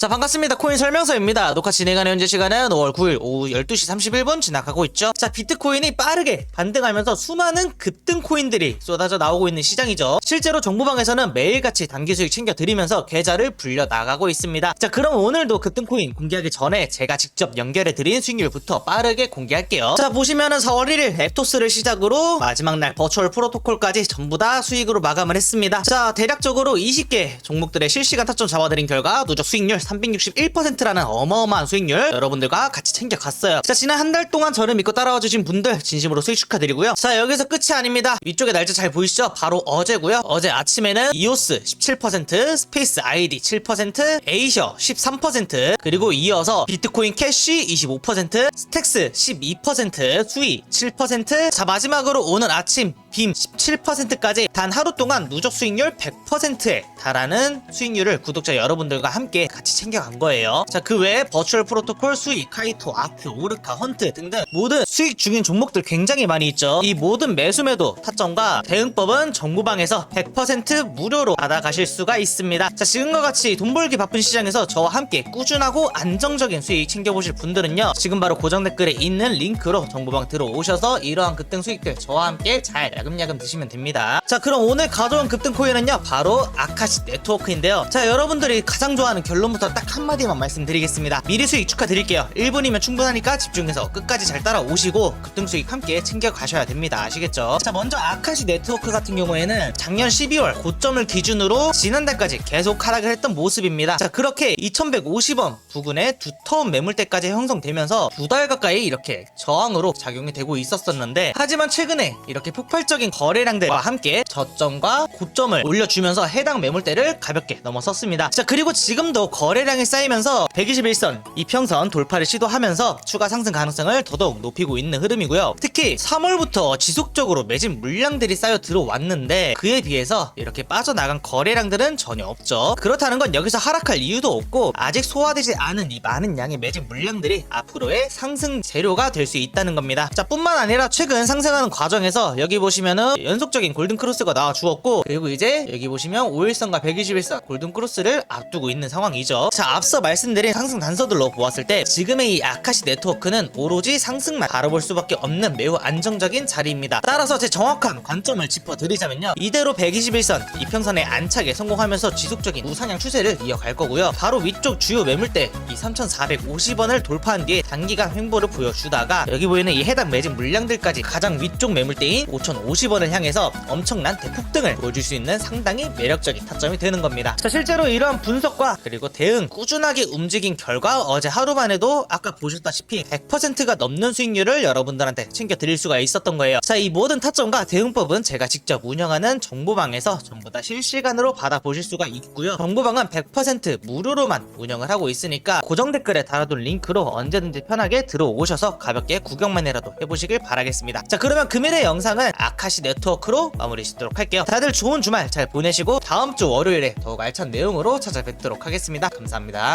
자 반갑습니다. 코인 설명서입니다. 녹화 진행하는 현재 시간은 5월 9일 오후 12시 31분 지나가고 있죠. 자 비트코인이 빠르게 반등하면서 수많은 급등 코인들이 쏟아져 나오고 있는 시장이죠. 실제로 정보방에서는 매일같이 단기 수익 챙겨드리면서 계좌를 불려 나가고 있습니다. 자 그럼 오늘도 급등 코인 공개하기 전에 제가 직접 연결해 드린 수익률부터 빠르게 공개할게요. 자 보시면은 4월 1일 앱토스를 시작으로 마지막 날 버추얼 프로토콜까지 전부 다 수익으로 마감을 했습니다. 자 대략적으로 20개 종목들의 실시간 타점 잡아드린 결과 누적 수익률 361%라는 어마어마한 수익률 여러분들과 같이 챙겨갔어요. 자, 지난 한 달 동안 저를 믿고 따라와 주신 분들 진심으로 수익 축하드리고요. 자, 여기서 끝이 아닙니다. 위쪽에 날짜 잘 보이시죠? 바로 어제고요. 어제 아침에는 이오스 17%, 스페이스 아이디 7%, 에이셔 13%, 그리고 이어서 비트코인 캐시 25%, 스택스 12%, 수이 7%, 자, 마지막으로 오늘 아침 빔 17%까지 단 하루 동안 누적 수익률 100%에 달하는 수익률을 구독자 여러분들과 함께 같이 챙겨간 거예요. 자, 그 외에 버추얼 프로토콜, 수익, 카이토, 아크, 오르카, 헌트 등등 모든 수익 중인 종목들 굉장히 많이 있죠. 이 모든 매수매도 타점과 대응법은 정보방에서 100% 무료로 받아가실 수가 있습니다. 자, 지금과 같이 돈 벌기 바쁜 시장에서 저와 함께 꾸준하고 안정적인 수익 챙겨보실 분들은요. 지금 바로 고정 댓글에 있는 링크로 정보방 들어오셔서 이러한 급등 수익들 저와 함께 잘 야금야금 드시면 됩니다. 자, 그럼 오늘 가져온 급등 코인은요. 바로 아카시 네트워크인데요. 자, 여러분들이 가장 좋아하는 결론부터 딱 한마디만 말씀드리겠습니다. 미리 수익 축하드릴게요. 1분이면 충분하니까 집중해서 끝까지 잘 따라오시고 급등 수익 함께 챙겨 가셔야 됩니다. 아시겠죠? 자, 먼저 아카시 네트워크 같은 경우에는 작년 12월 고점을 기준으로 지난달까지 계속 하락을 했던 모습입니다. 자, 그렇게 2150원 부근에 두터운 매물대까지 형성되면서 두 달 가까이 이렇게 저항으로 작용이 되고 있었었는데 하지만 최근에 이렇게 폭발적 인 거래량들과 함께 저점과 고점을 올려주면서 해당 매물대를 가볍게 넘어섰습니다. 자, 그리고 지금도 거래량이 쌓이면서 121선 이평선 돌파를 시도하면서 추가 상승 가능성을 더더욱 높이고 있는 흐름이고요. 특히 3월부터 지속적으로 매진 물량들이 쌓여 들어왔는데 그에 비해서 이렇게 빠져나간 거래량들은 전혀 없죠. 그렇다는 건 여기서 하락할 이유도 없고 아직 소화되지 않은 이 많은 양의 매진 물량들이 앞으로의 상승 재료가 될 수 있다는 겁니다. 자, 뿐만 아니라 최근 상승하는 과정에서 여기 보시면 은 연속적인 골든 크로스가 나와 주었고 그리고 이제 여기 보시면 5일선과 121선 골든 크로스를 앞두고 있는 상황이죠. 자, 앞서 말씀드린 상승 단서들로 보았을 때 지금의 이 아카시 네트워크는 오로지 상승만 바라볼 수밖에 없는 매우 안정적인 자리입니다. 따라서 제 정확한 관점을 짚어드리자면요. 이대로 121선 이평선에 안착에 성공하면서 지속적인 우상향 추세를 이어갈 거고요. 바로 위쪽 주요 매물대 이 3,450원을 돌파한 뒤에 단기간 횡보를 보여주다가 여기 보이는 이 해당 매진 물량들까지 가장 위쪽 매물대인 5,050원을 향해서 엄청난 대폭등을 보여줄 수 있는 상당히 매력적인 타점이 되는 겁니다. 자, 실제로 이러한 분석과 그리고 대응 꾸준하게 움직인 결과 어제 하루만에도 아까 보셨다시피 100%가 넘는 수익률을 여러분들한테 챙겨 드릴 수가 있었던 거예요. 자, 이 모든 타점과 대응법은 제가 직접 운영하는 정보방에서 전부 다 실시간으로 받아보실 수가 있고요. 정보방은 100% 무료로만 운영을 하고 있으니까 고정 댓글에 달아둔 링크로 언제든지 편하게 들어오셔서 가볍게 구경만이라도 해보시길 바라겠습니다. 자, 그러면 금일의 영상은 아카시 네트워크로 마무리 짓도록 할게요. 다들 좋은 주말 잘 보내시고 다음 주 월요일에 더욱 알찬 내용으로 찾아뵙도록 하겠습니다. 감사합니다.